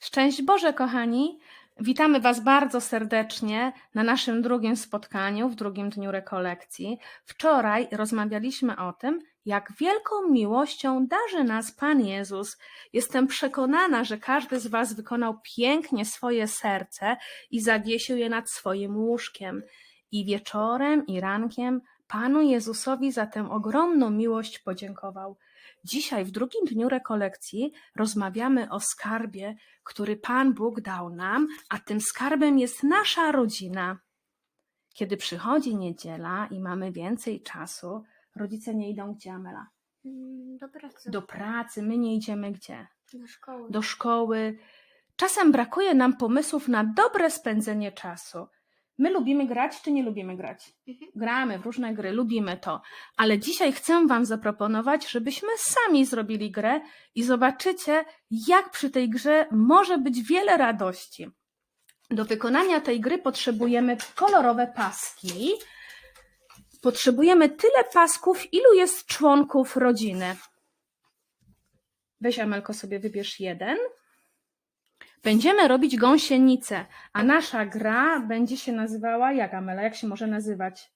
Szczęść Boże, kochani! Witamy Was bardzo serdecznie na naszym drugim spotkaniu, w drugim dniu rekolekcji. Wczoraj rozmawialiśmy o tym, jak wielką miłością darzy nas Pan Jezus. Jestem przekonana, że każdy z Was wykonał pięknie swoje serce i zawiesił je nad swoim łóżkiem. I wieczorem, i rankiem Panu Jezusowi za tę ogromną miłość podziękował. Dzisiaj, w drugim dniu rekolekcji, rozmawiamy o skarbie, który Pan Bóg dał nam, a tym skarbem jest nasza rodzina. Kiedy przychodzi niedziela i mamy więcej czasu, rodzice nie idą gdzie, Amela? Mm, Do pracy. Do pracy, my nie idziemy gdzie? Do szkoły. Do szkoły. Czasem brakuje nam pomysłów na dobre spędzenie czasu. My lubimy grać, czy nie lubimy grać? Mhm. Gramy w różne gry, lubimy to, ale dzisiaj chcę Wam zaproponować, żebyśmy sami zrobili grę i zobaczycie, jak przy tej grze może być wiele radości. Do wykonania tej gry potrzebujemy kolorowe paski. Potrzebujemy tyle pasków, ilu jest członków rodziny. Weź Amelko sobie wybierz jeden. Będziemy robić gąsienicę, a nasza gra będzie się nazywała jak Amela? Jak się może nazywać?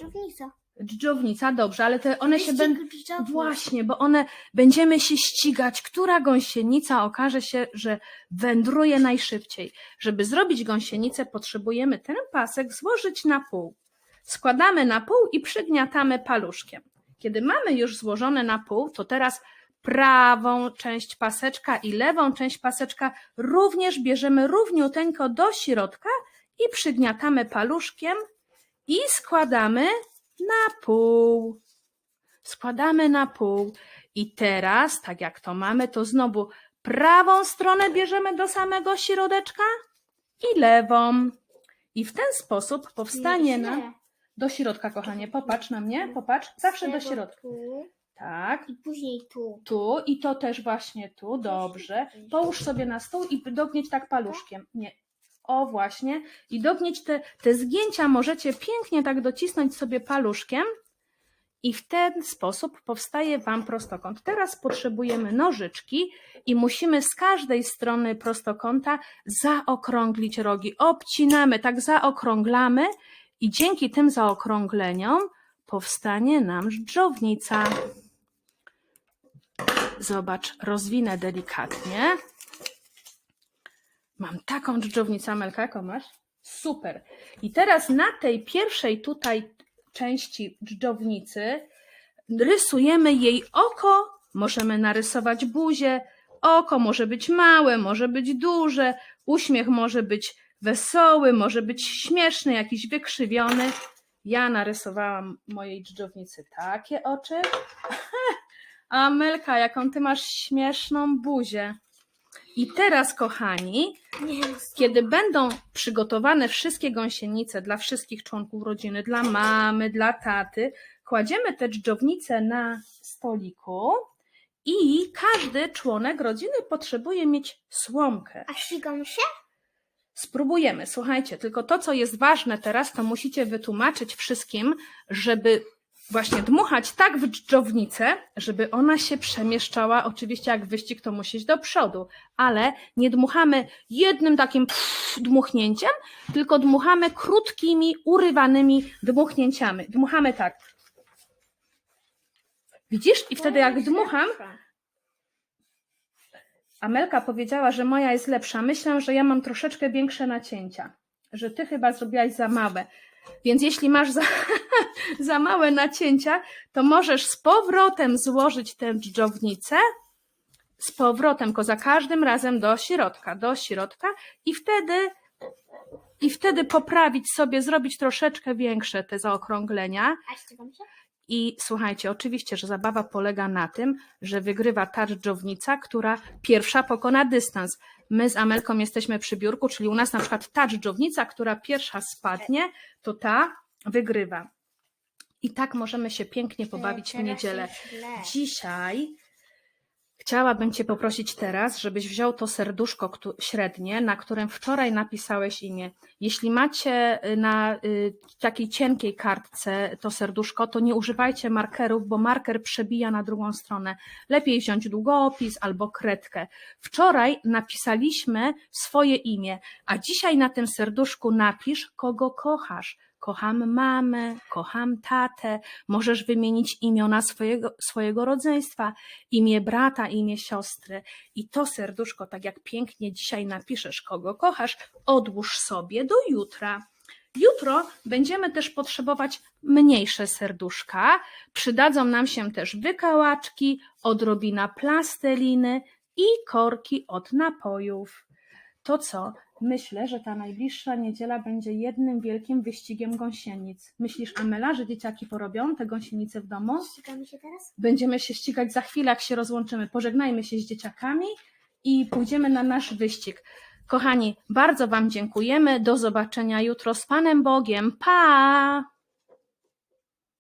Dżownica. Dżdżownica, dobrze, ale te one się Wyścig będą. dżdżownic. Właśnie, bo one będziemy się ścigać, która gąsienica okaże się, że wędruje najszybciej. Żeby zrobić gąsienicę, potrzebujemy ten pasek złożyć na pół. Składamy na pół i przygniatamy paluszkiem. Kiedy mamy już złożone na pół, to teraz prawą część paseczka i lewą część paseczka również bierzemy równiuteńko do środka i przygniatamy paluszkiem i składamy na pół. Składamy na pół. I teraz, tak jak to mamy, to znowu prawą stronę bierzemy do samego środeczka i lewą. I w ten sposób powstanie Nie, nam. Do środka, kochanie. Popatrz na mnie, popatrz. Zawsze do środka. Tak. I później tu. Tu i to też właśnie tu. Dobrze. Połóż sobie na stół i dognieć tak paluszkiem. Nie. O, właśnie. I dognieć te, te zgięcia możecie pięknie tak docisnąć sobie paluszkiem. I w ten sposób powstaje Wam prostokąt. Teraz potrzebujemy nożyczki i musimy z każdej strony prostokąta zaokrąglić rogi. Obcinamy, tak zaokrąglamy i dzięki tym zaokrągleniom powstanie nam dżdżownica. Zobacz, rozwinę delikatnie. Mam taką dżdżownicę, Amelka, jaką masz? Super. I teraz na tej pierwszej tutaj części dżdżownicy rysujemy jej oko. Możemy narysować buzię. Oko może być małe, może być duże. Uśmiech może być wesoły, może być śmieszny, jakiś wykrzywiony. Ja narysowałam mojej dżdżownicy takie oczy. Amelka, jaką ty masz śmieszną buzię. I teraz, kochani, kiedy będą przygotowane wszystkie gąsienice dla wszystkich członków rodziny, dla mamy, dla taty, kładziemy te dżdżownice na stoliku i każdy członek rodziny potrzebuje mieć słomkę. A ścigam się? Spróbujemy, słuchajcie, tylko to, co jest ważne teraz, to musicie wytłumaczyć wszystkim, żeby właśnie dmuchać tak w dżdżownicę, żeby ona się przemieszczała. Oczywiście, jak wyścig, to musi iść do przodu, ale nie dmuchamy jednym takim dmuchnięciem, tylko dmuchamy krótkimi, urywanymi dmuchnięciami. Dmuchamy tak. Widzisz? I wtedy, jak dmucham, Amelka powiedziała, że moja jest lepsza. Myślę, że ja mam troszeczkę większe nacięcia. Że ty chyba zrobiłaś za małe. Więc jeśli masz za, za małe nacięcia, to możesz z powrotem złożyć tę dżdżownicę. Z powrotem, tylko za każdym razem do środka, do środka i wtedy i wtedy poprawić sobie, zrobić troszeczkę większe te zaokrąglenia. A się? I słuchajcie, oczywiście, że zabawa polega na tym, że wygrywa ta dżdżownica, która pierwsza pokona dystans. My z Amelką jesteśmy przy biurku, czyli u nas na przykład ta dżdżownica, która pierwsza spadnie, to ta wygrywa. I tak możemy się pięknie pobawić w niedzielę. Dzisiaj Chciałabym Cię poprosić teraz, żebyś wziął to serduszko średnie, na którym wczoraj napisałeś imię. Jeśli macie y, na y, takiej cienkiej kartce to serduszko, to nie używajcie markerów, bo marker przebija na drugą stronę. Lepiej wziąć długopis albo kredkę. Wczoraj napisaliśmy swoje imię, a dzisiaj na tym serduszku napisz, kogo kochasz. Kocham mamę, kocham tatę, możesz wymienić imiona swojego, swojego rodzeństwa, imię brata, imię siostry. I to serduszko, tak jak pięknie dzisiaj napiszesz, kogo kochasz, odłóż sobie do jutra. Jutro będziemy też potrzebować mniejsze serduszka. Przydadzą nam się też wykałaczki, odrobina plasteliny i korki od napojów. To co? Myślę, że ta najbliższa niedziela będzie jednym wielkim wyścigiem gąsienic. Myślisz, Amela, że dzieciaki porobią te gąsienice w domu? Ścigamy się teraz? Będziemy się ścigać za chwilę, jak się rozłączymy. Pożegnajmy się z dzieciakami i pójdziemy na nasz wyścig. Kochani, bardzo Wam dziękujemy. Do zobaczenia jutro z Panem Bogiem. Pa!